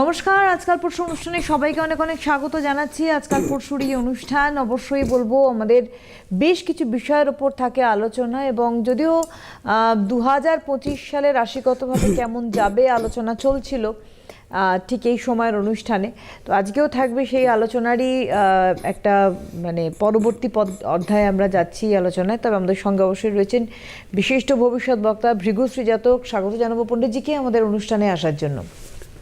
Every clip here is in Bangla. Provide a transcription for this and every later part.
নমস্কার, আজকাল পরশু অনুষ্ঠানে সবাইকে অনেক অনেক স্বাগত জানাচ্ছি। আজকাল পরশুর এই অনুষ্ঠান, অবশ্যই বলব আমাদের বেশ কিছু বিষয়ের ওপর থাকে আলোচনা এবং যদিও দু হাজার পঁচিশ সালে রাশিগতভাবে কেমন যাবে আলোচনা চলছিল ঠিক এই সময়ের অনুষ্ঠানে। তো আজকেও থাকবে সেই আলোচনারই একটা মানে পরবর্তী পদ, অধ্যায়ে আমরা যাচ্ছি এই আলোচনায়। তবে আমাদের সঙ্গে অবশ্যই রয়েছেন বিশিষ্ট ভবিষ্যৎ বক্তা ভৃগু শ্রীজাতক। স্বাগত জানাব পণ্ডিতজিকে আমাদের অনুষ্ঠানে আসার জন্য।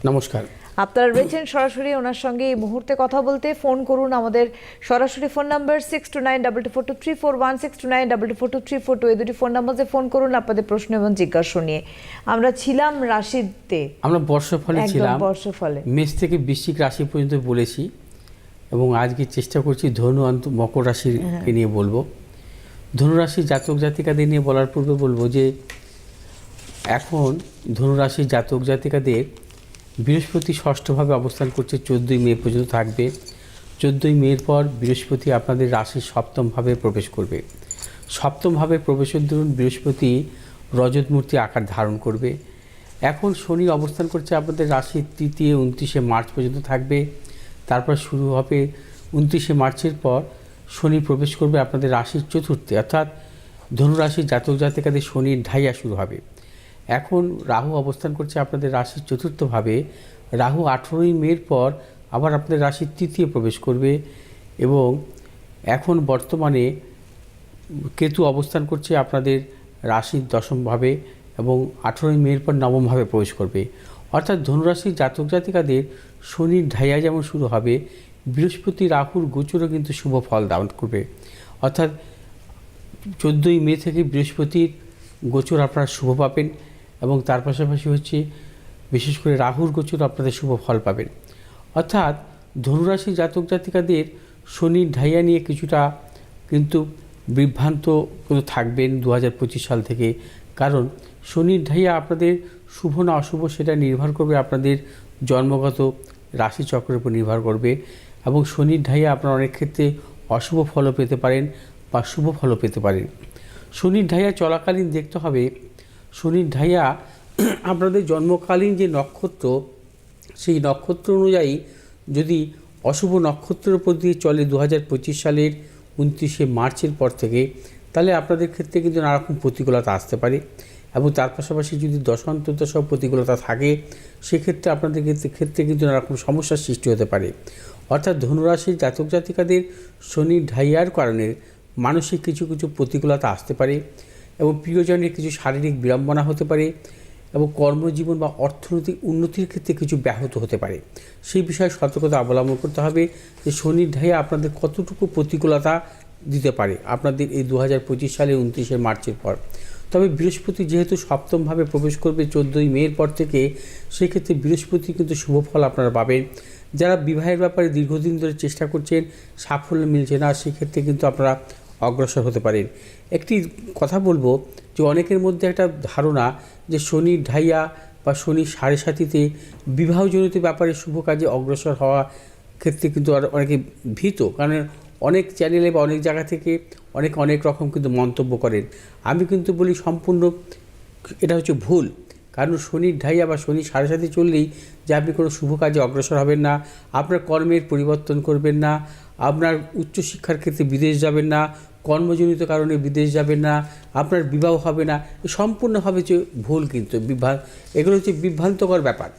নমস্কার। আপনারা রয়েছেন সরাসরি ওনার সঙ্গে এই মুহূর্তে কথা বলতে। ফোন করুন আমাদের সরাসরি phone number six two nine double two four two three four one six two nine double two four two three four two এই দুটি ফোন নাম্বারে ফোন করুন আপনাদের প্রশ্ন এবং জিজ্ঞাসা নিয়ে। আমরা ছিলাম রাশিতে। আমরা বর্ষফলে ছিলাম। বর্ষফলে। মেষ থেকে বৃশ্চিক রাশি পর্যন্ত বলেছি এবং আজকে চেষ্টা করছি ধনু অন্ত মকর রাশিকে নিয়ে বলব। ধনুরাশি জাতক জাতিকাদের নিয়ে বলার পূর্বে বলব যে এখন ধনুরাশির জাতক জাতিকাদের বৃহস্পতি ষষ্ঠভাবে অবস্থান করছে চোদ্দোই মে পর্যন্ত থাকবে। চোদ্দোই মের পর বৃহস্পতি আপনাদের রাশির সপ্তমভাবে প্রবেশ করবে। সপ্তমভাবে প্রবেশের দরুন বৃহস্পতি রজতমূর্তি আকার ধারণ করবে। এখন শনি অবস্থান করছে আপনাদের রাশির তৃতীয়, উনত্রিশে মার্চ পর্যন্ত থাকবে। তারপর শুরু হবে উনত্রিশে মার্চের পর শনি প্রবেশ করবে আপনাদের রাশির চতুর্থে, অর্থাৎ ধনুরাশির জাতক জাতিকাদের শনির ঢাইয়া শুরু হবে। এখন রাহু অবস্থান করছে আপনাদের রাশির চতুর্থভাবে রাহু আঠেরোই মের পর আবার আপনাদের রাশির তৃতীয় প্রবেশ করবে এবং এখন বর্তমানে কেতু অবস্থান করছে আপনাদের রাশির দশমভাবে এবং আঠেরোই মের পর নবমভাবে প্রবেশ করবে। অর্থাৎ ধনুরাশির জাতক জাতিকাদের শনির ঢাইয়া যেমন শুরু হবে, বৃহস্পতি রাহুর গোচরও কিন্তু শুভ ফল দান করবে। অর্থাৎ চোদ্দোই মে থেকে বৃহস্পতির গোচর আপনারা শুভ পাবেন। এবং তার পাশাপাশি হচ্ছে বিশেষ করে রাহুর গোচর আপনাদের শুভ ফল পাবেন। অর্থাৎ ধনুরাশি জাতক জাতিকাদের শনির ঢাইয়া নিয়ে কিছুটা কিন্তু বিভ্রান্ত কিন্তু থাকবেন দু হাজার পঁচিশ সাল থেকে। কারণ শনির ঢাইয়া আপনাদের শুভ না অশুভ সেটা নির্ভর করবে আপনাদের জন্মগত রাশিচক্রের উপর নির্ভর করবে এবং শনির ঢাইয়া আপনারা অনেক ক্ষেত্রে অশুভ ফলও পেতে পারেন বা শুভ ফলও পেতে পারেন। শনির ঢাইয়া চলাকালীন দেখতে হবে শনির ঢাইয়া, আপনাদের জন্মকালীন যে নক্ষত্র, সেই নক্ষত্র অনুযায়ী যদি অশুভ নক্ষত্রের উপর দিয়ে চলে দু হাজার পঁচিশ সালের উনত্রিশে মার্চের পর থেকে, তাহলে আপনাদের ক্ষেত্রে কিন্তু নানারকম প্রতিকূলতা আসতে পারে। এবং তার পাশাপাশি যদি দশান্তত সব প্রতিকূলতা থাকে, সেক্ষেত্রে আপনাদের ক্ষেত্রে ক্ষেত্রে কিন্তু নানারকম সমস্যার সৃষ্টি হতে পারে। অর্থাৎ ধনুরাশির জাতক জাতিকাদের শনির ঢাইয়ার কারণে মানসিক কিছু কিছু প্রতিকূলতা আসতে পারে। এবং প্রিয়জনের কিছু শারীরিক বিড়ম্বনা হতে পারে এবং কর্মজীবন বা অর্থনৈতিক উন্নতির ক্ষেত্রে কিছু ব্যাহত হতে পারে। সেই বিষয়ে সতর্কতা অবলম্বন করতে হবে যে শনির ঢাইয়া আপনাদের কতটুকু প্রতিকূলতা দিতে পারে আপনাদের এই দু হাজার পঁচিশ সালে উনত্রিশে মার্চের পর। তবে বৃহস্পতি যেহেতু সপ্তমভাবে প্রবেশ করবে চোদ্দোই মের পর থেকে, সেক্ষেত্রে বৃহস্পতি কিন্তু শুভ ফল আপনারা পাবেন। যারা বিবাহের ব্যাপারে দীর্ঘদিন ধরে চেষ্টা করছেন, সাফল্য মিলছে না, সেক্ষেত্রে কিন্তু আপনারা অগ্রসর হতে পারেন একটি কথা বলব যে অনেকের মধ্যে একটা ধারণা যে শনি ঢাইয়া বা শনি সাড়ে সাথীতে বিবাহজনিত ব্যাপারে শুভ কাজে অগ্রসর হওয়া ক্ষেত্রে কিন্তু অনেকে ভীত। কারণ অনেক চ্যানেলে বা অনেক জায়গা থেকে অনেক অনেক রকম কিন্তু মন্তব্য করেন। আমি কিন্তু বলি সম্পূর্ণ, এটা হচ্ছে ভুল। কারণ শনির ঢাইয়া বা শনি সাড়ে সাথে চললেই যে আপনি কোনো শুভ কাজে অগ্রসর হবেন না, আপনার কর্মের পরিবর্তন করবেন না, আপনার উচ্চশিক্ষার ক্ষেত্রে বিদেশ যাবেন না, কর্মজনিত কারণে বিদেশ যাবেন না, আপনার বিবাহ হবে না সম্পূর্ণভাবে যে ভুল কিন্তু বিভ্রান্ত এগুলো হচ্ছে বিভ্রান্তকর ব্যাপার।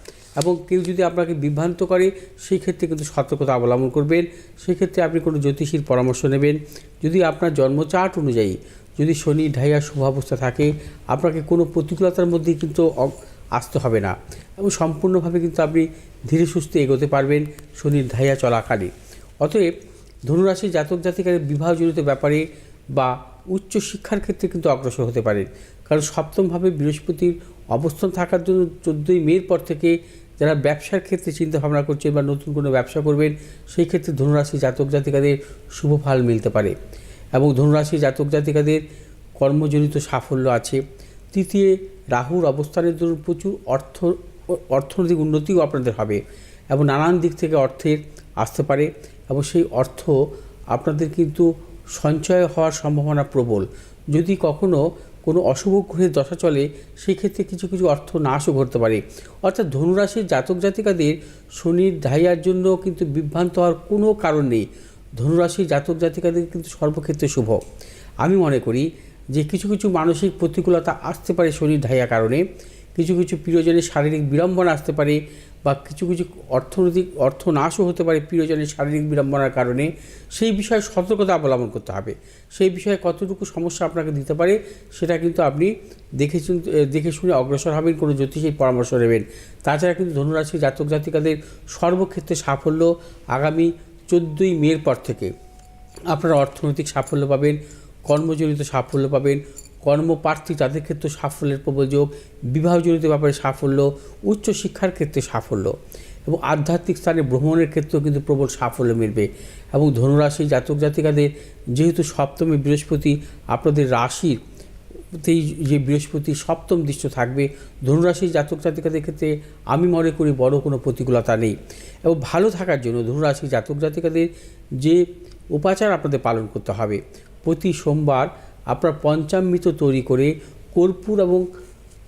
এবং কেউ যদি আপনাকে বিভ্রান্ত করে, সেই ক্ষেত্রে কিন্তু সতর্কতা অবলম্বন করবেন সেক্ষেত্রে আপনি কোনো জ্যোতিষীর পরামর্শ নেবেন। যদি আপনার জন্মচার্ট অনুযায়ী যদি শনি ঢাইয়া শুভাবস্থা থাকে, আপনাকে কোনো প্রতিকূলতার মধ্যেই কিন্তু আসতে হবে না। এবং সম্পূর্ণভাবে কিন্তু আপনি ধীরে সুস্থে এগোতে পারবেন শনির ঢাইয়া চলাকালে। অতএব ধনুরাশির জাতক জাতিকারের বিবাহজনিত ব্যাপারে বা উচ্চ শিক্ষার ক্ষেত্রে কিন্তু অগ্রসর হতে পারেন। কারণ সপ্তমভাবে বৃহস্পতির অবস্থান থাকার জন্য চোদ্দোই মের পর থেকে যারা ব্যবসার ক্ষেত্রে চিন্তা ভাবনা করছেন বা নতুন কোনো ব্যবসা করবেন, সেই ক্ষেত্রে ধনুরাশি জাতক জাতিকাদের শুভ ফল মিলতে পারে। এবং ধনুরাশি জাতক জাতিকাদের কর্মজনিত সাফল্য আছে। তৃতীয়, রাহুর অবস্থানের দরুন প্রচুর অর্থ, অর্থনৈতিক উন্নতিও আপনাদের হবে এবং নানান দিক থেকে অর্থের আসতে পারে এবং সেই অর্থ আপনাদের কিন্তু সঞ্চয় হওয়ার সম্ভাবনা প্রবল। যদি কখনো কোনো অশুভ গ্রহের দশা চলে, সেক্ষেত্রে কিছু কিছু অর্থ নাশও ঘটতে পারে। অর্থাৎ ধনুরাশির জাতক জাতিকাদের শনির ধাইয়ার জন্য কিন্তু বিভ্রান্ত হওয়ার কোনো কারণ নেই। ধনুরাশির জাতক জাতিকাদের কিন্তু সর্বক্ষেত্রে শুভ। আমি মনে করি যে কিছু কিছু মানসিক প্রতিকূলতা আসতে পারে শনির ধাইয়া কারণে, কিছু কিছু প্রিয়জনের শারীরিক বিড়ম্বনা আসতে পারে বা কিছু কিছু অর্থনৈতিক অর্থনাশও হতে পারে প্রিয়জনের শারীরিক বিড়ম্বনার কারণে, সেই বিষয়ে সতর্কতা অবলম্বন করতে হবে। সেই বিষয়ে কতটুকু সমস্যা আপনাকে দিতে পারে সেটা কিন্তু আপনি দেখে দেখে শুনে অগ্রসর হবেন, কোনো জ্যোতিষীর পরামর্শ নেবেন। তাছাড়া কিন্তু ধনুরাশি জাতক জাতিকাদের সর্বক্ষেত্রে সাফল্য আগামী চোদ্দোই মের পর থেকে আপনারা অর্থনৈতিক সাফল্য পাবেন, কর্মজনিত সাফল্য পাবেন, কর্মপ্রার্থী তাদের ক্ষেত্রে সাফল্যের প্রবল যোগ, বিবাহজনিত ব্যাপারে সাফল্য, উচ্চশিক্ষার ক্ষেত্রে সাফল্য এবং আধ্যাত্মিক স্থানে ভ্রমণের ক্ষেত্রেও কিন্তু প্রবল সাফল্য মিলবে এবং ধনুরাশি জাতক জাতিকাদের যেহেতু সপ্তমী বৃহস্পতি আপনাদের রাশির যে বৃহস্পতি সপ্তম দৃশ্য থাকবে ধনুরাশির জাতক জাতিকাদের ক্ষেত্রে আমি মনে করি বড় কোনো প্রতিকূলতা নেই। এবং ভালো থাকার জন্য ধনুরাশি জাতক জাতিকাদের যে উপাচার আপনাদের পালন করতে হবে, প্রতি সোমবার আপনার পঞ্চামৃত তৈরি করে কর্পূর এবং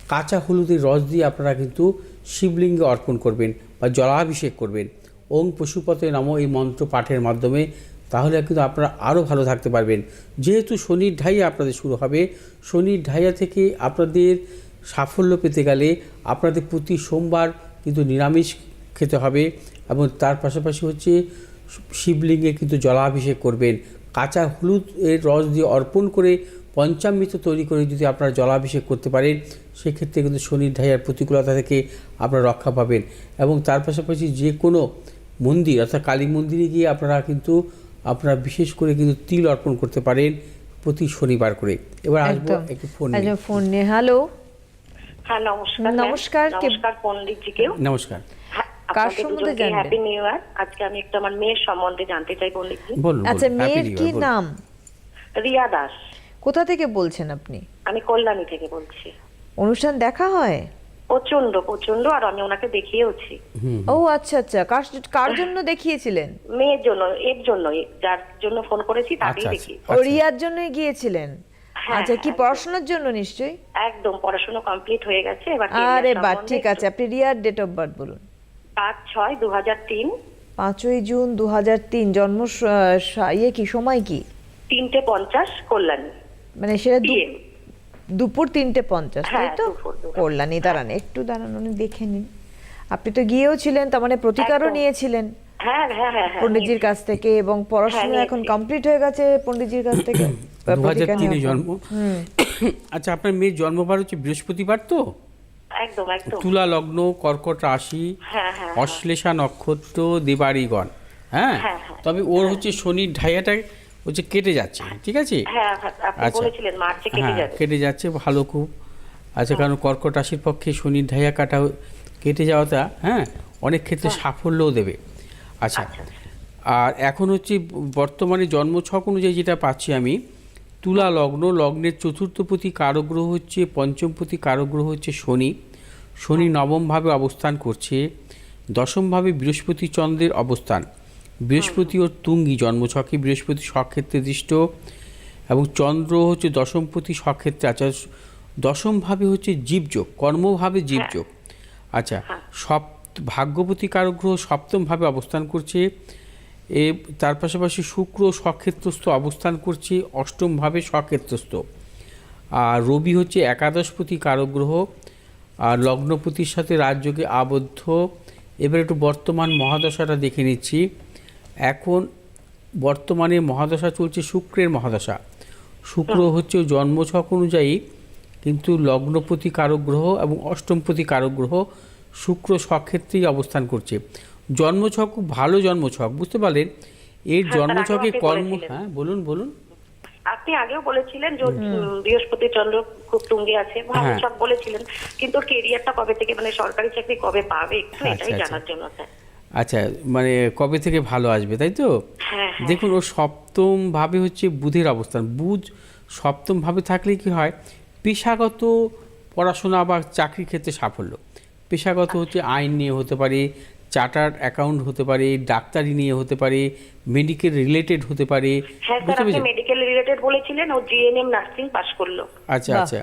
কাঁচা হলুদের রস দিয়ে আপনারা কিন্তু শিবলিঙ্গে অর্পণ করবেন বা জলাভিষেক করবেন। ওং পশুপতে নাম এই মন্ত্র পাঠের মাধ্যমে তাহলে কিন্তু আপনারা আরও ভালো থাকতে পারবেন। যেহেতু শনির ঢাইয়া আপনাদের শুরু হবে, শনির ঢাইয়া থেকে আপনাদের সাফল্য পেতে গেলে আপনাদের প্রতি সোমবার কিন্তু নিরামিষ খেতে হবে এবং তার পাশাপাশি হচ্ছে শিবলিঙ্গে কিন্তু জলাভিষেক করবেন। কাঁচা হলুদ এর রস দিয়ে অর্পণ করে পঞ্চামৃত তৈরি করে যদি আপনারা জলাভিষেক করতে পারেন, সেক্ষেত্রে কিন্তু শনির ঢাইয়ার প্রতিকূলতা থেকে আপনারা রক্ষা পাবেন। এবং তার পাশাপাশি যে কোনো মন্দির, অর্থাৎ কালী মন্দিরে গিয়ে আপনারা কিন্তু আপনারা বিশেষ করে কিন্তু তিল অর্পণ করতে পারেন প্রতি শনিবার করে। এবার আসব একটু ফোন নিয়ে। ফোন নিয়ে। হ্যালো। হ্যাঁ নমস্কার। নমস্কার, নমস্কার পণ্ডিতজিকেও। নমস্কার। হ্যাঁ, কার সম্বন্ধে জানবেন? হ্যাপি নিউ ইয়ার আজকে আমি একটু আমার মেয়ের সম্বন্ধে জানতে চাই পণ্ডিতজি। বলুন আচ্ছা মেয়ের কি নাম? রিয়া দাস। কোথা থেকে বলছেন আপনি? আমি কল্যাণী থেকে বলছি। অনুষ্ঠান দেখা হয়? প্রচণ্ড প্রচণ্ড আর আমি ওনাকে দেখিয়েওছি। ও আচ্ছা আচ্ছা। কার কার জন্য দেখিয়েছিলেন? মেয়ের জন্য এর জন্যই যার জন্য ফোন করেছি তাকেই আচ্ছা, দেখি ও আচ্ছা। রিয়ার জন্যই গিয়েছিলেন? হ্যাঁ, আচ্ছা কি পড়াশোনার জন্য নিশ্চয়ই? একদম পড়াশোনা কমপ্লিট হয়ে গেছে এবার আরে বা ঠিক আছে আপনি রিয়ার ডেট অফ বার্থ বলুন। পাঁচ ছয় দু হাজার তিন। পাঁচই জুন দু হাজার তিন জন্ম ইয়ে কি সময় কি? তিনটে পঞ্চাশ কল্যাণী। মানে সেটা দুপুর তিনটে পঞ্চাশ তাই হ্যাঁ, তো? দুপুর, দুপুর। কল্যাণী দাঁড়ান একটু দাঁড়ান উনি দেখে নিন। আপনি তো গিয়েও ছিলেন তার মানে প্রতিকারও নিয়েছিলেন। হ্যাঁ হ্যাঁ হ্যাঁ হ্যাঁ পণ্ডিতজির কাছ থেকে এবং পড়াশোনা হ্যাঁ, এখন কমপ্লিট হয়ে গেছে পণ্ডিতজির কাছ থেকে? দু হাজার তিনে জন্ম। আচ্ছা আপনার মেয়ের জন্মবার হচ্ছে বৃহস্পতিবার তো? একদম একদম। তুলা লগ্ন কর্কট রাশি হ্যাঁ হ্যাঁ অশ্লেষা নক্ষত্র দেবাড়িগণ হ্যাঁ? হ্যাঁ, হ্যাঁ। তবে ওর হচ্ছে শনির ঢাইয়াটা হচ্ছে কেটে যাচ্ছে ঠিক আছে? হ্যাঁ হ্যাঁ, আচ্ছা। বলেছিলেন মার্চে কেটে হ্যাঁ যাবে। কেটে যাচ্ছে ভালো খুব। আচ্ছা কারণ কর্কট রাশির পক্ষে শনির ঢাইয়া কাটা কেটে যাওয়াটা হ্যাঁ অনেক ক্ষেত্রে সাফল্যও দেবে। আচ্ছা আচ্ছা। আর এখন হচ্ছে বর্তমানে জন্মছক অনুযায়ী যেটা পাচ্ছি আমি তুলা লগ্ন লগ্নের চতুর্থপতি কারগ্রহ হচ্ছে পঞ্চমপতি কারগ্রহ হচ্ছে শনি। শনি নবমভাবে অবস্থান করছে দশমভাবে বৃহস্পতি চন্দ্রের অবস্থান। বৃহস্পতি ও তুঙ্গি জন্মছকে বৃহস্পতি স্বক্ষেত্রে দৃষ্ট এবং চন্দ্র হচ্ছে দশমপতি স্বক্ষেত্রে আছে আর দশমভাবে হচ্ছে জীবযোগ কর্মভাবে জীবযোগ। আচ্ছা সপ ভাগ্যপতি কারগ্রহ সপ্তমভাবে অবস্থান করছে এ তার পাশাপাশি শুক্র স্বক্ষেত্রস্থ অবস্থান করছে অষ্টমভাবে স্বক্ষেত্রস্থ। আর রবি হচ্ছে একাদশপতি কারগ্রহ আর লগ্নপতির সাথে রাজযোগে আবদ্ধ। এবার একটু বর্তমান মহাদশাটা দেখে নিচ্ছি। এখন বর্তমানে মহাদশা চলছে শুক্রের মহাদশা। শুক্র হচ্ছে জন্মছক অনুযায়ী কিন্তু লগ্নপতি কারক গ্রহ এবং অষ্টমপতি কারক গ্রহ শুক্র স্বক্ষেত্রেই অবস্থান করছে। জন্মছক ভালো জন্মছক বুঝতে পারলেন? এর হ্যাঁ, জন্মছকে কর্ম হ্যাঁ বলুন বলুন। আপনি আগেও বলেছিলেন যে বৃহস্পতি চন্দ্র খুব তুঙ্গে আছে ভালো হ্যাঁ। বলেছিলেন। কিন্তু কেরিয়ারটা কবে থেকে মানে সরকারি চাকরি কবে পাবে? একটু আচ্ছা, এটাই আচ্ছা। জানার জন্য স্যার। আচ্ছা মানে কবে থেকে ভালো আসবে তাই তো? হ্যাঁ হ্যাঁ। দেখুন ও সপ্তম ভাবে হচ্ছে বুধের অবস্থান। বুধ সপ্তম ভাবে থাকলে কি হয়? পেশাগত পড়াশোনা বা চাকরির ক্ষেত্রে সাফল্য। পেশাগত হচ্ছে আইন নিয়ে হতে পারে চার্টার অ্যাকাউন্ট হতে পারে ডাক্তারি নিয়ে হতে পারে মেডিকেল রিলেটেড হতে পারে। হ্যাঁ মেডিকেল রিলেটেড বলেছিলেন ও জিএনএম নার্সিং পাস করল। আচ্ছা আচ্ছা।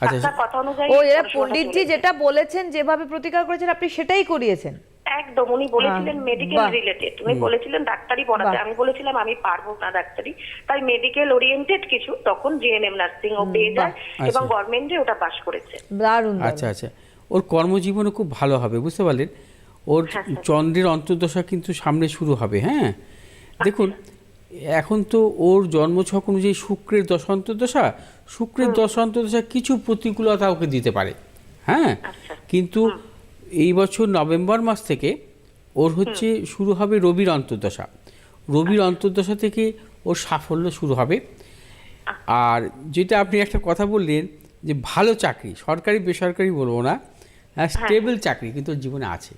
আচ্ছা কথা অনুযায়ী ও এরা পণ্ডিতজি যেটা বলেছেন যেভাবে প্রতিকার করেছেন আপনি সেটাই করিয়েছেন। একদম উনি বলেছিলেন মেডিকেল রিলেটেড উনি বলেছিলেন ডাক্তারি পড়াতে। আমি বলেছিলাম আমি পারব না ডাক্তারি। তাই মেডিকেল ওরিয়েন্টেড কিছু তখন জিএনএম নার্সিং ও পেয়ে যায় এবং আচ্ছা। গভর্নমেন্টে ওটা পাস করেছে। দারুণ আচ্ছা আচ্ছা। ওর কর্মজীবনে খুব ভালো হবে বুঝতে পারলেন? ওর হ্যাঁ, চন্দ্রের অন্তর্দশা কিন্তু সামনে শুরু হবে হ্যাঁ? দেখুন এখন তো ওর জন্মছক অনুযায়ী শুক্রের দশ অন্তর্দশা। শুক্রের দশ অন্তর্দশা কিছু প্রতিকূলতা ওকে দিতে পারে হ্যাঁ? আচ্ছা। কিন্তু এই বছর নভেম্বর মাস থেকে ওর হচ্ছে শুরু হবে রবির অন্তর্দশা। রবির অন্তর্দশা থেকে ওর সাফল্য শুরু হবে। আর যেটা আপনি একটা কথা বললেন যে ভালো চাকরি সরকারি বেসরকারি বলব না হ্যাঁ স্টেবল চাকরি কিন্তু ওর জীবনে আছে।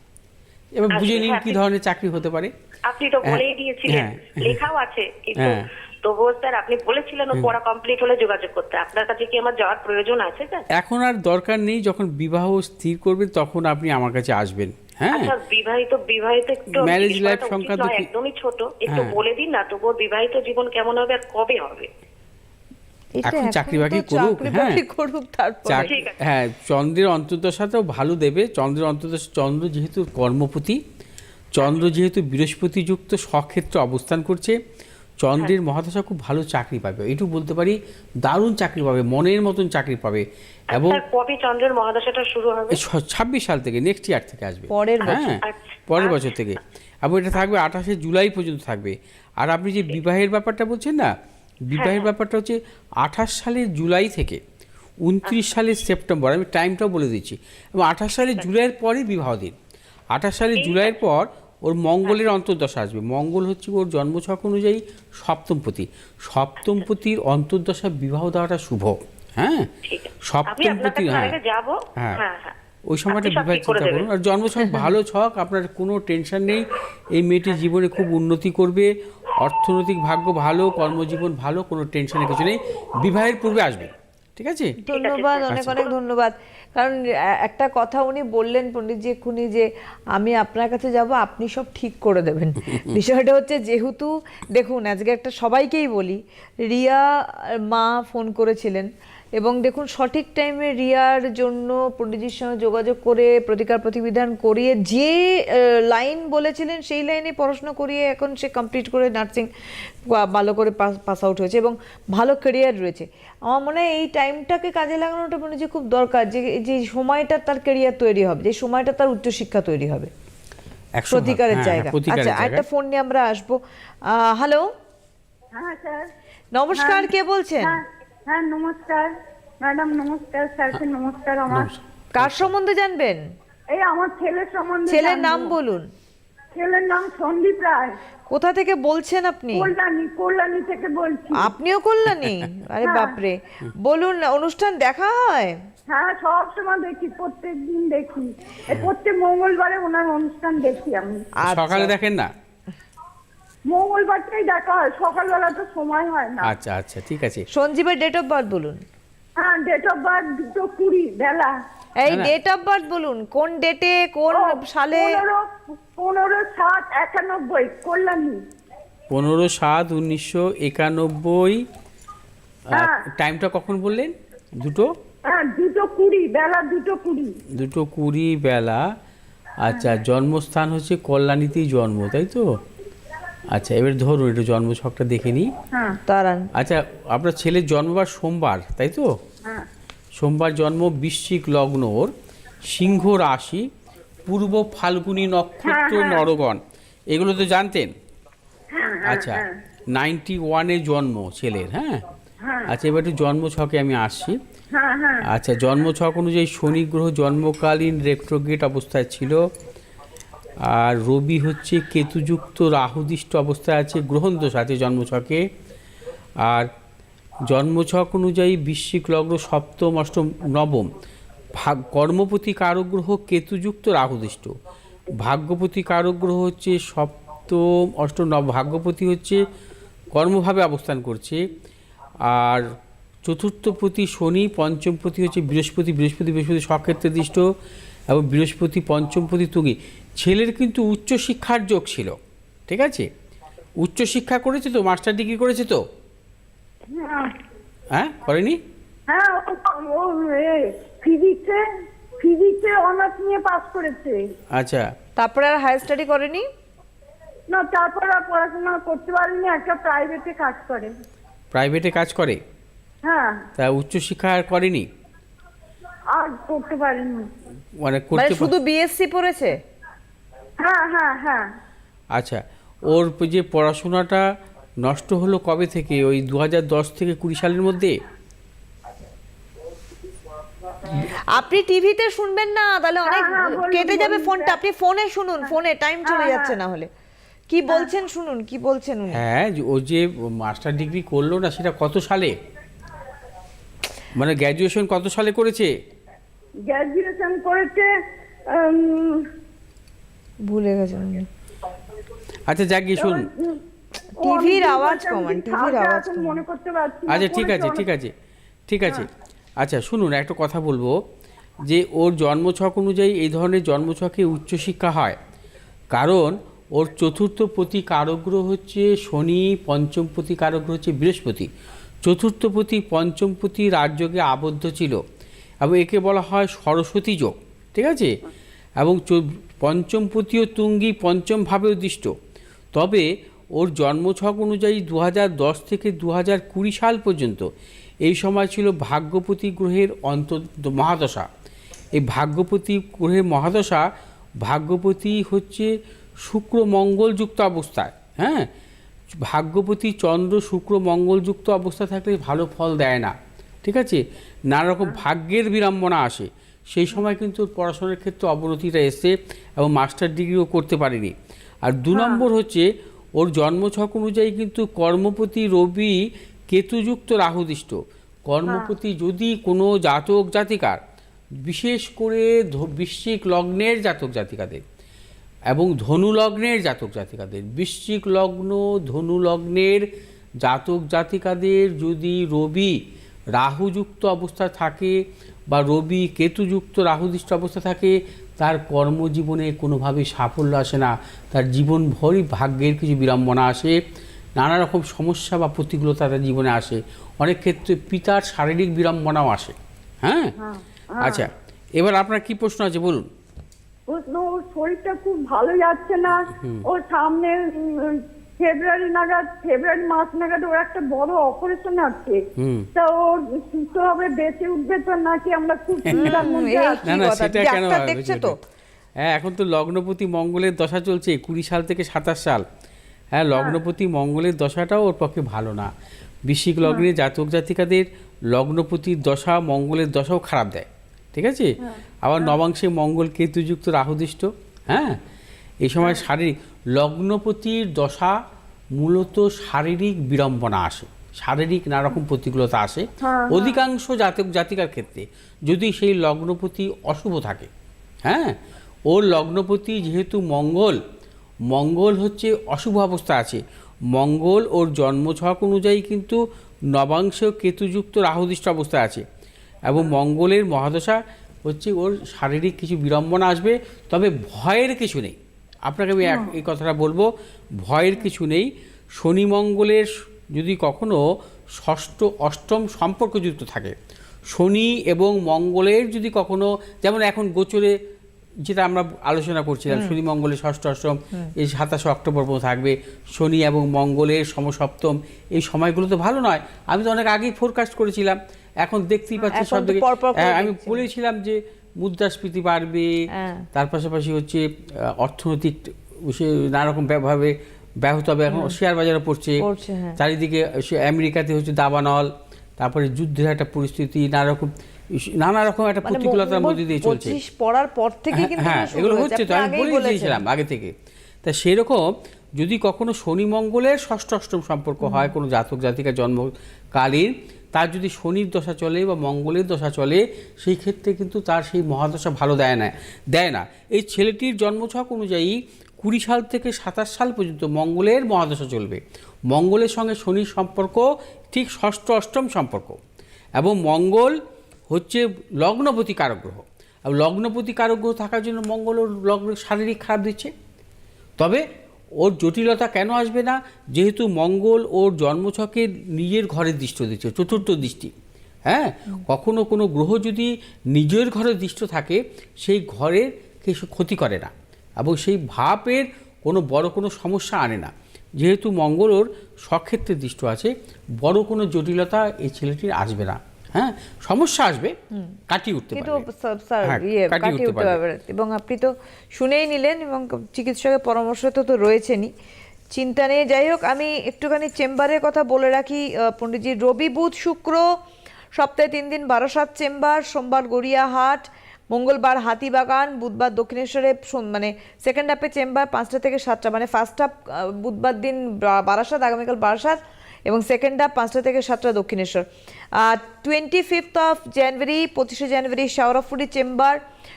এবার বুঝে নিন হ্যাঁ, কি ধরনের চাকরি হতে পারে। আপনি তো হ্যাঁ, বলেই দিয়েছিলেন হ্যাঁ, লেখাও আছে কিন্তু হ্যাঁ। তবুও স্যার আপনি বলেছিলেন ও পড়া কমপ্লিট হলে যোগাযোগ করতে। আপনার কাছে কি আমার যাওয়ার প্রয়োজন আছে স্যার? এখন আর দরকার নেই যখন বিবাহ স্থির করবেন তখন আপনি আমার কাছে আসবেন। হ্যাঁ? আচ্ছা বিবাহিত বিবাহিত একটু সংখ্যা উচিত একদমই ছোট। একটু হ্যাঁ। বলে দিন না তবুও বিবাহিত জীবন কেমন হবে আর কবে হবে? এখন চাকরি বাকরি করুক, হ্যাঁ। করুক তারপরে। চাক- ঠিক আছে। হ্যাঁ চন্দ্রের অন্তর্দশাতেও ভালো দেবে। চন্দ্রের অন্তর্দশা চন্দ্র যেহেতু কর্মপতি চন্দ্র যেহেতু বৃহস্পতিযুক্ত স্বক্ষেত্রে অবস্থান করছে চন্দ্রের মহাদশা খুব ভালো চাকরি পাবে। এইটুকু বলতে পারি দারুণ চাকরি পাবে মনের মতন চাকরি পাবে এবং স্যার কবে চন্দ্রের মহাদশাটা শুরু হবে? ছাব্বিশ সাল থেকে নেক্সট ইয়ার থেকে আসবে। পরের বছর। হ্যাঁ আচ্ছা, পরের আচ্ছা। বছর থেকে। এবং এটা থাকবে আঠাশে জুলাই পর্যন্ত থাকবে। আর আপনি যে বিবাহের ব্যাপারটা বলছেন না বিবাহের ব্যাপারটা হচ্ছে আঠাশ সালের জুলাই থেকে উনত্রিশ সালের সেপ্টেম্বর আমি টাইমটাও বলে দিচ্ছি। এবং আঠাশ সালের জুলাইয়ের পরে বিবাহ দিন। আঠাশ সালের জুলাইয়ের পর ওর মঙ্গলের অন্তর্দশা আসবে। মঙ্গল হচ্ছে ওর জন্মছক অনুযায়ী সপ্তমপতি সপ্তমপতির অন্তর্দশা বিবাহ দেওয়াটা শুভ। হ্যাঁ? সপ্তমপতি হ্যাঁ। হ্যাঁ। হ্যাঁ হ্যাঁ। ওই সময়টা বিবাহ চিন্তা করুন। আর জন্মছক ভালো ছক আপনার কোনো টেনশন নেই। এই মেয়েটি জীবনে খুব উন্নতি করবে। অর্থনৈতিক ভাগ্য ভালো কর্মজীবন ভালো কোনো টেনশনের কিছু নেই। বিবাহের পূর্বে আসবে। ঠিক আছে? ধন্যবাদ অনেক। অনেক ধন্যবাদ। কারণ একটা কথা উনি বললেন পণ্ডিতজি এক্ষুনি যে আমি আপনার কাছে যাব আপনি সব ঠিক করে দেবেন। বিষয়টা হচ্ছে যেহেতু দেখুন আজকে একটা সবাইকেই বলি রিয়া মা ফোন করেছিলেন এবং দেখুন সঠিক টাইমে রিয়ার জন্য পণ্ডিতজির সঙ্গে যোগাযোগ করে প্রতিকার প্রতিবিধান করিয়ে যে লাইন বলেছিলেন সেই লাইনে পড়াশোনা করিয়ে এখন সে কমপ্লিট করে নার্সিং ভালো করে পাস আউট হয়েছে এবং ভালো ক্যারিয়ার রয়েছে। আমার মনে হয় এই টাইমটাকে কাজে লাগানোটা মনে হচ্ছে খুব দরকার যে যে সময়টা তার ক্যারিয়ার তৈরি হবে যে সময়টা তার উচ্চশিক্ষা তৈরি হবে। প্রতিকারের হ্যাঁ, জায়গা। আচ্ছা। একটা ফোন নিয়ে আমরা আসব। হ্যালো হ্যাঁ স্যার। নমস্কার কে বলছেন? হ্যাঁ হ্যাঁ নমস্কার। ম্যাডাম নমস্কার স্যারকে নমস্কার আমার কার সম্বন্ধে জানবেন? এই আমার ছেলের সম্বন্ধে ছেলের নাম বলুন। ছেলের নাম সন্দীপ রায়। কোথা থেকে বলছেন আপনি? কল্যাণী কল্যাণী থেকে বলছি। আপনিও কল্যাণী? আরে হ্যাঁ। বাপরে। বলুন অনুষ্ঠান দেখা হয়? হ্যাঁ সব সময় দেখি প্রত্যেক দিন দেখি। প্রত্যেক মঙ্গলবারে ওনার অনুষ্ঠান দেখি আমি। আচ্ছা। সকালে দেখেন না? মঙ্গলবারটাই দেখা হয় সকালবেলা তো সময় হয় না। আচ্ছা আচ্ছা ঠিক আছে। সঞ্জীবের ডেট অফ বার্থ বলুন। হ্যাঁ ডেট অফ বার্থ দুটো কুড়ি বেলা। এই। ডেট অফ বার্থ বলুন কোন ডেটে কোন সালে? পনেরো পনেরো সাত একানব্বই কল্যাণী। পনেরো সাত উনিশশো একানব্বই হ্যাঁ। টাইমটা কখন বললেন? দুটো? হ্যাঁ দুটো কুড়ি বেলা দুটো কুড়ি। দুটো কুড়ি বেলা। আচ্ছা জন্মস্থান হচ্ছে কল্যাণীতেই জন্ম তাই তো? আচ্ছা এবার ধরুন একটু জন্ম ছকটা দেখে নিই। হ্যাঁ। দাঁড়ান। আচ্ছা আপনার ছেলের জন্মবার সোমবার তাই তো? হ্যাঁ। সোমবার জন্ম বৃশ্চিক লগ্ন ওর সিংহ রাশি পূর্ব ফাল্গুনী নক্ষত্র হ্যাঁ। নরগণ। এগুলো তো জানতেন? হ্যাঁ আচ্ছা নাইনটি ওয়ানে জন্ম ছেলের হ্যাঁ। আচ্ছা এবার একটু জন্ম ছকে আমি আসছি। হ্যাঁ হ্যাঁ। আচ্ছা জন্মছক অনুযায়ী শনি গ্রহ জন্মকালীন রেক্ট্রোগেট অবস্থায় ছিল। আর রবি হচ্ছে কেতুযুক্ত রাহুদিষ্ট অবস্থায় আছে গ্রহণ দোষ আছে জন্মছকে। আর জন্মছক অনুযায়ী বৃশ্চিক লগ্ন সপ্তম, অষ্টম, নবম। ভাগ, কর্মপতি কারক গ্রহ কেতুযুক্ত রাহুদিষ্ট। ভাগ্যপতি কারক গ্রহ হচ্ছে সপ্তম, অষ্টম নব ভাগ্যপতি হচ্ছে কর্মভাবে অবস্থান করছে। আর চতুর্থপতি শনি পঞ্চমপতি হচ্ছে বৃহস্পতি। বৃহস্পতি বৃহস্পতি সক্ষেত্রে দৃষ্ট এবং বৃহস্পতি পঞ্চমপতি তুঙ্গি। ছেলের কিন্তু উচ্চশিক্ষার যোগ ছিল ঠিক আছে? উচ্চশিক্ষা করেছে তো মাস্টার ডিগ্রি করেছে তো? হ্যাঁ। হ্যাঁ করেনি? হ্যাঁ ও ফিজিক্সে ফিজিক্সে অনার্স নিয়ে পাস করেছে। আচ্ছা। তারপরে আর হায়ার স্টাডি করেনি? না তারপর আর পড়াশোনা করতে পারিনি একটা প্রাইভেটে কাজ করে। প্রাইভেটে কাজ করে? হ্যাঁ। তা উচ্চশিক্ষা আর করেনি? আর করতে পারিনি। মানে মানে করতে শুধু বিএসসি পড়েছে? হ্যাঁ হ্যাঁ হ্যাঁ। আচ্ছা ওর যে পড়াশোনাটা নষ্ট হলো কবে থেকে? ওই দু দশ থেকে কুড়ি সালের মধ্যে? আপনি টিভিতে শুনবেন না তাহলে অনেক হ্যাঁ, হ্যাঁ, বলুন, কেটে যাবে ফোনটা। আপনি ফোনে শুনুন ফোনে টাইম চলে হ্যাঁ, যাচ্ছে না হলে। কি বলছেন শুনুন কি বলছেন উনি? হ্যাঁ ও যে মাস্টার ডিগ্রি করল না সেটা কত সালে? মানে গ্র্যাজুয়েশন কত সালে করেছে? গ্র্যাজুয়েশন করেছে ভুলে গেছেন আচ্ছা যাক গিয়ে শুনুন। ও TV র অনেকদিন আওয়াজ কমান, ঠিক TV র ঠাক আওয়াজ। মনে করতে পারছি আচ্ছা ঠিক আছে ঠিক আছে ঠিক আছে। আচ্ছা শুনুন একটা কথা বলব যে ওর জন্মছক অনুযায়ী এই ধরনের জন্মছকে উচ্চশিক্ষা হয়। কারণ ওর চতুর্থ প্রতি কারগ্রহ হচ্ছে শনি পঞ্চম প্রতি কারগ্রহ হচ্ছে বৃহস্পতি। চতুর্থ প্রতি পঞ্চম প্রতি রাজযোগে আবদ্ধ ছিল। এবং একে বলা হয় সরস্বতী যোগ, ঠিক আছে? এবং পঞ্চম প্রতি ও তুঙ্গি পঞ্চম ভাবে উদ্দিষ্ট। তবে ওর জন্মছক অনুযায়ী দু থেকে দু সাল পর্যন্ত এই সময় ছিল ভাগ্যপতি গ্রহের অন্ত, মহাদশা। এই ভাগ্যপতি গ্রহের মহাদশা ভাগ্যপতি হচ্ছে শুক্র মঙ্গলযুক্ত অবস্থায় হ্যাঁ? ভাগ্যপতি চন্দ্র শুক্র মঙ্গলযুক্ত অবস্থা থাকলে ভালো ফল দেয় না। ঠিক আছে? নানা রকম ভাগ্যের বিড়ম্বনা আসে। সেই সময় কিন্তু ওর পড়াশোনার ক্ষেত্রে অবনতিটা এসে এবং মাস্টার ডিগ্রিও করতে পারেনি। আর দু নম্বর হচ্ছে ওর জন্মছক অনুযায়ী কিন্তু কর্মপতি রবি কেতুযুক্ত রাহুদিষ্ট। কর্মপতি যদি কোনো জাতক জাতিকার বিশেষ করে বৃশ্চিক লগ্নের জাতক জাতিকাদের এবং ধনু লগ্নের জাতক জাতিকাদের বৃশ্চিক লগ্ন ধনু লগ্নের জাতক জাতিকাদের যদি রবি রাহুযুক্ত অবস্থা থাকে বা রবি কেতুযুক্ত রাহুদৃষ্ট অবস্থা থাকে তার কর্মজীবনে কোনোভাবে সাফল্য আসে না। তার জীবনভরই ভাগ্যের কিছু বিড়ম্বনা আসে। নানা রকম সমস্যা বা প্রতিকূলতা তার জীবনে আসে। অনেক ক্ষেত্রে পিতার শারীরিক বিড়ম্বনাও আসে। হ্যাঁ? আচ্ছা এবার আপনার কি প্রশ্ন আছে বলুন? প্রশ্ন ওর শরীরটা খুব ভালো যাচ্ছে না। ওর সামনে ফেব্রুয়ারি নাগাদ ফেব্রুয়ারি মাস নাগাদ ওর একটা বড় অপারেশন আছে। তা ওর সুস্থ হবে বেঁচে উঠবে তো নাকি আমরা খুব চিন্তার মধ্যে আছি। না না সেটা কেন ডাক্তার দেখছে তো? হ্যাঁ এখন তো লগ্নপতি মঙ্গলের দশা চলছে কুড়ি সাল থেকে সাতাশ সাল। হ্যাঁ লগ্নপতি মঙ্গলের দশাটাও ওর পক্ষে ভালো না। বৃশ্চিক লগ্নে জাতক জাতিকাদের লগ্নপতির দশা মঙ্গলের দশাও খারাপ দেয়। ঠিক আছে? আবার নবাংশে মঙ্গল কেতুযুক্ত রাহুদিষ্ট হ্যাঁ? এই সময় শারীরিক লগ্নপতির দশা মূলত শারীরিক বিড়ম্বনা আসে। শারীরিক নানা রকম প্রতিকূলতা আসে। অধিকাংশ জাতক জাতিকার ক্ষেত্রে যদি সেই লগ্নপতি অশুভ থাকে হ্যাঁ ওর লগ্নপতি যেহেতু মঙ্গল মঙ্গল হচ্ছে অশুভ অবস্থা আছে। মঙ্গল ওর জন্মছক অনুযায়ী কিন্তু নবাংশ কেতুযুক্ত রাহুদৃষ্ট অবস্থায় আছে এবং মঙ্গলের মহাদশা হচ্ছে ওর শারীরিক কিছু বিড়ম্বনা আসবে তবে ভয়ের কিছু নেই। আপনাকে আমি এই কথাটা বলব ভয়ের কিছু নেই। শনি মঙ্গলের যদি কখনো ষষ্ঠ অষ্টম সম্পর্কযুক্ত থাকে শনি এবং মঙ্গলের যদি কখনো যেমন এখন গোচরে যেটা আমরা আলোচনা করছিলাম শনি মঙ্গলের ষষ্ঠ অষ্টম এই সাতাশে অক্টোবর পর্যন্ত থাকবে। শনি এবং মঙ্গলের সমসপ্তম এই সময়গুলো তো ভালো নয়। আমি তো অনেক আগেই ফোরকাস্ট করেছিলাম। এখন দেখতেই পাচ্ছি সব হ্যাঁ, আমি বলেছিলাম যে মুদ্রাস্ফীতি বাড়বে হ্যাঁ। তার পাশাপাশি হচ্ছে অর্থনৈতিক সে নানা রকম ভাবে ব্যাহত হবে এখন শেয়ার বাজারে পড়ছে হ্যাঁ। চারিদিকে আমেরিকাতে হচ্ছে দাবানল তারপরে যুদ্ধের একটা পরিস্থিতি নানা রকম নানা রকম একটা মানে প্রতিকূলতার মধ্যে দিয়ে চলছে পড়ার পর থেকে হ্যাঁ, হ্যাঁ এগুলো। হচ্ছে তো আমি বলে দিয়েছিলাম আগে থেকে তা সেরকম যদি কখনো শনি মঙ্গলের ষষ্ঠ অষ্টম সম্পর্ক হয় কোনো জাতক জাতিকার জন্মকালীন তার যদি শনির দশা চলে বা মঙ্গলের দশা চলে সেই ক্ষেত্রে কিন্তু তার সেই মহাদশা ভালো দেয় না দেয় না। এই ছেলেটির জন্মছক অনুযায়ী কুড়ি সাল থেকে সাতাশ সাল পর্যন্ত মঙ্গলের মহাদশা চলবে। মঙ্গলের সঙ্গে শনির সম্পর্ক ঠিক ষষ্ঠ অষ্টম সম্পর্ক। এবং মঙ্গল হচ্ছে লগ্নপতি কারক গ্রহ। আর লগ্নপতি কারক গ্রহ থাকার জন্য মঙ্গল লগ্ন শারীরিক খারাপ দিচ্ছে। তবে ওর জটিলতা কেন আসবে না? যেহেতু মঙ্গল ওর জন্মছকের নিজের ঘরের দৃষ্ট দিচ্ছে, চতুর্থ দৃষ্টি। হ্যাঁ? কখনো কোনো গ্রহ যদি নিজের ঘরে দৃষ্ট থাকে, সেই ঘরের কিছু ক্ষতি করে না এবং সেই ভাবের কোনো বড় কোনো সমস্যা আনে না। যেহেতু মঙ্গল ওর স্বক্ষেত্রে দৃষ্ট আছে, বড় কোনো জটিলতা এই ছেলেটির আসবে না। হ্যাঁ সমস্যা আসবে কাটিয়ে উঠতে কিন্তু স্যার- হ্যাঁ, ইয়ে কাটিয়ে উঠতে পারবে। এবং আপনি তো শুনেই নিলেন এবং চিকিৎসকের পরামর্শ তো তো রয়েছেনই। চিন্তা নেই যাই হোক আমি একটুখানি চেম্বারের কথা বলে রাখি। পণ্ডিতজি রবি বুধ শুক্র সপ্তাহে তিন দিন বারাসাত চেম্বার সোমবার গড়িয়াহাট মঙ্গলবার হাতিবাগান বুধবার দক্ষিণেশ্বরে মানে সেকেন্ড হাফে চেম্বার পাঁচটা থেকে সাতটা মানে ফার্স্ট হাফ বুধবার দিন বারাসাত আগামীকাল বারাসাত এবং সেকেন্ড হাফ পাঁচটা থেকে সাতটা Dakshineswar. Twenty fifth of January পঁচিশে জানুয়ারি Sheoraphuli chamber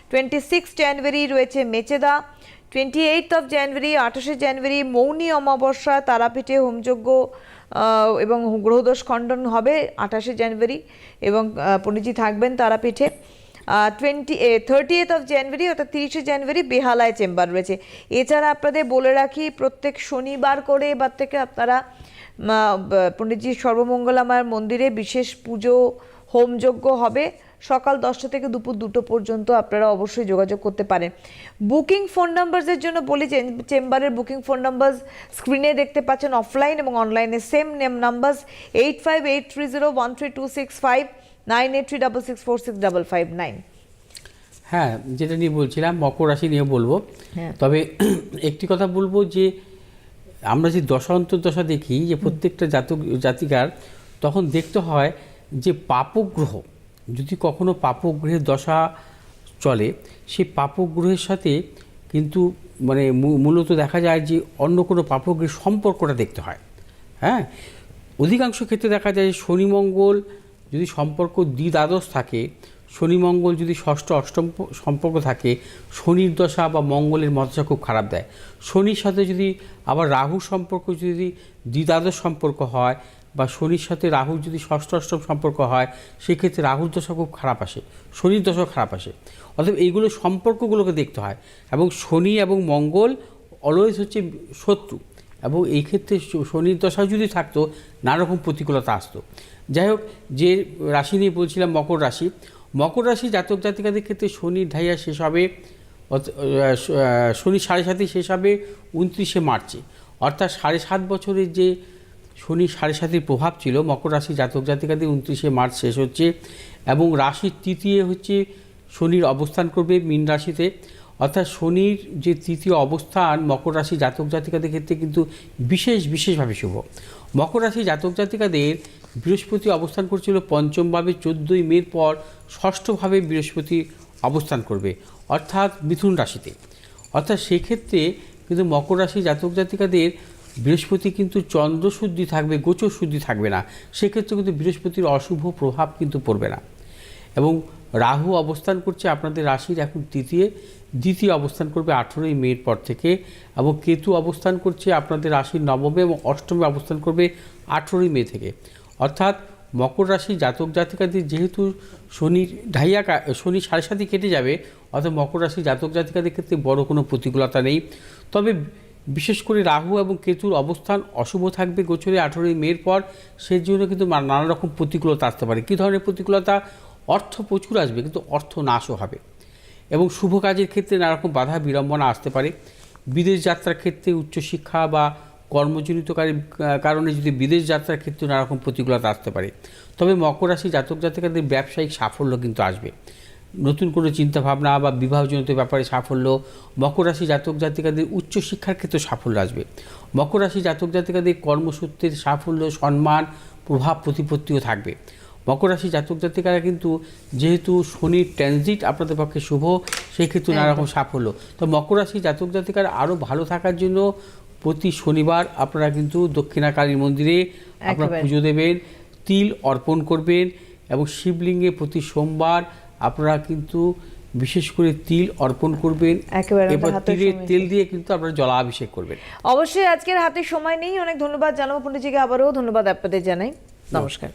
twenty six January রয়েছে Mecheda twenty eight of January আঠাশে জানুয়ারি মৌনী অমাবস্যা, তারাপীঠে হোমযজ্ঞ এবং গ্রহদোষ খণ্ডন হবে আঠাশে জানুয়ারি এবং পণ্ডিতজি থাকবেন তারাপীঠে। Twenty thirty eighth of January অর্থাৎ তিরিশে জানুয়ারি বেহালায় চেম্বার রয়েছে। এছাড়া আপনাদের বলে রাখি, প্রত্যেক শনিবার করে এবার থেকে আপনারা মা, ব- পণ্ডিতজি সর্বমঙ্গলামার মন্দিরে বিশেষ পুজো হোমযজ্ঞ হবে। সকাল দশটা থেকে দুপুর দুটো পর্যন্ত আপনারা অবশ্যই যোগাযোগ করতে পারেন। বুকিং ফোন নাম্বারসের জন্য বলি চেম্বারের বুকিং ফোন নাম্বার স্ক্রিনে দেখতে পাচ্ছেন অফলাইন এবং অনলাইনে same name number eight five eight three zero one three two six five nine eight three double six four six double five nine হ্যাঁ যেটা নিয়ে বলছিলাম মকর রাশি নিয়ে বলব। হ্যাঁ। তবে একটি কথা বলব যে আমরা যে দশা অন্তর্দশা দেখি যে প্রত্যেকটা জাতক জাতিকার তখন দেখতে হয় যে পাপগ্রহ যদি কখনো পাপগ্রহের দশা চলে সেই পাপগ্রহের সাথে কিন্তু মানে মূলত দেখা যায় যে অন্য কোনো পাপগ্রহের সম্পর্কটা দেখতে হয়। হ্যাঁ? অধিকাংশ ক্ষেত্রে দেখা যায় যে শনি মঙ্গল যদি সম্পর্ক দ্বিদ্বাদশ থাকে শনি মঙ্গল যদি ষষ্ঠ অষ্টম সম্পর্ক থাকে, শনির দশা বা মঙ্গলের মদশা খুব খারাপ দেয়। শনির সাথে যদি আবার রাহুর সম্পর্ক যদি দ্বিদ্বাদশ সম্পর্ক হয় বা শনির সাথে রাহুর যদি ষষ্ঠ অষ্টম সম্পর্ক হয়, সেক্ষেত্রে রাহুর দশা খুব খারাপ আসে, শনির দশা খারাপ আসে। অতএব এইগুলো সম্পর্কগুলোকে দেখতে হয় এবং শনি এবং মঙ্গল অলওয়েজ হচ্ছে শত্রু এবং এই ক্ষেত্রে শনির দশা যদি থাকতো নানারকম প্রতিকূলতা আসতো। যাই হোক, যে রাশি নিয়ে বলছিলাম মকর রাশি মকর রাশি জাতক জাতিকাদের ক্ষেত্রে শনির ঢাইয়া শেষ হবে শনি সাড়ে সাতই শেষ হবে উনত্রিশে মার্চে। অর্থাৎ সাড়ে সাত বছরের যে শনি সাড়ে সাতের প্রভাব ছিল, মকর রাশি জাতক জাতিকাদের উনত্রিশে মার্চ শেষ হচ্ছে এবং রাশির তৃতীয় হচ্ছে শনির অবস্থান করবে মীন রাশিতে। অর্থাৎ শনির যে তৃতীয় অবস্থান মকর রাশি জাতক জাতিকাদের ক্ষেত্রে কিন্তু বিশেষ, বিশেষভাবে শুভ। মকর রাশি জাতক জাতিকাদের বৃহস্পতি অবস্থান করছিল পঞ্চমভাবে চোদ্দোই মের পর ষষ্ঠভাবে বৃহস্পতি অবস্থান করবে, অর্থাৎ মিথুন রাশিতে। অর্থাৎ সেক্ষেত্রে কিন্তু মকর রাশি জাতক জাতিকাদের বৃহস্পতি কিন্তু চন্দ্র শুদ্ধি থাকবে, গোচর শুদ্ধি থাকবে না। সেক্ষেত্রে কিন্তু বৃহস্পতির অশুভ প্রভাব কিন্তু পড়বে না। এবং রাহু অবস্থান করছে আপনাদের রাশির এখন তৃতীয়, দ্বিতীয় অবস্থান করবে আঠেরোই মের পর থেকে এবং কেতু অবস্থান করছে আপনাদের রাশির নবমে এবং অষ্টমে অবস্থান করবে আঠেরোই মে থেকে। অর্থাৎ মকর রাশি জাতক জাতিকাদের যেহেতু শনির ঢাইয়া শনি সাড়ে সাথে কেটে যাবে, অর্থাৎ মকর রাশি জাতক জাতিকাদের ক্ষেত্রে বড় কোনো প্রতিকূলতা নেই। তবে বিশেষ করে রাহু এবং কেতুর অবস্থান অশুভ থাকবে গোচরে আঠেরোই মের পর সেই জন্য কিন্তু নানা রকম প্রতিকূলতা আসতে পারে। কী ধরনের প্রতিকূলতা? অর্থ প্রচুর আসবে, কিন্তু অর্থ নাশও হবে। এবং শুভ কাজের ক্ষেত্রে নানা রকম বাধা বিড়ম্বনা আসতে পারে। বিদেশ যাত্রার ক্ষেত্রে উচ্চশিক্ষা বা কর্মজনিত কারণে যদি বিদেশ যাত্রার ক্ষেত্রে নানা রকম প্রতিকূলতা আসতে পারে। তবে মকর রাশি জাতক জাতিকাদের ব্যবসায়িক সাফল্য কিন্তু আসবে। নতুন কোনো চিন্তাভাবনা বা বিবাহজনিত ব্যাপারে সাফল্য মকর রাশি জাতক জাতিকাদের উচ্চশিক্ষার ক্ষেত্রে সাফল্য আসবে। মকর রাশি জাতক জাতিকাদের কর্মসূত্রের সাফল্য সম্মান প্রভাব প্রতিপত্তিও থাকবে। মকর রাশি জাতক জাতিকারা কিন্তু যেহেতু শনির ট্রানজিট আপনাদের পক্ষে শুভ সেই ক্ষেত্রে নানা সাফল্য। তো মকর রাশি জাতক জাতিকারা আরও ভালো থাকার জন্য প্রতি শনিবার আপনারা কিন্তু দক্ষিণাকালী মন্দিরে আপনারা পুজো দেবেন তিল অর্পণ করবেন এবং শিবলিঙ্গে প্রতি সোমবার আপনারা কিন্তু বিশেষ করে তিল অর্পণ করবেন। এবার তিলের তেল দিয়ে কিন্তু আপনারা জলাভিষেক করবেন। অবশ্যই আজকের হাতে সময় নেই। অনেক ধন্যবাদ জানাব পণ্ডিতজিকে। আবারও ধন্যবাদ আপনাদের জানাই। নমস্কার।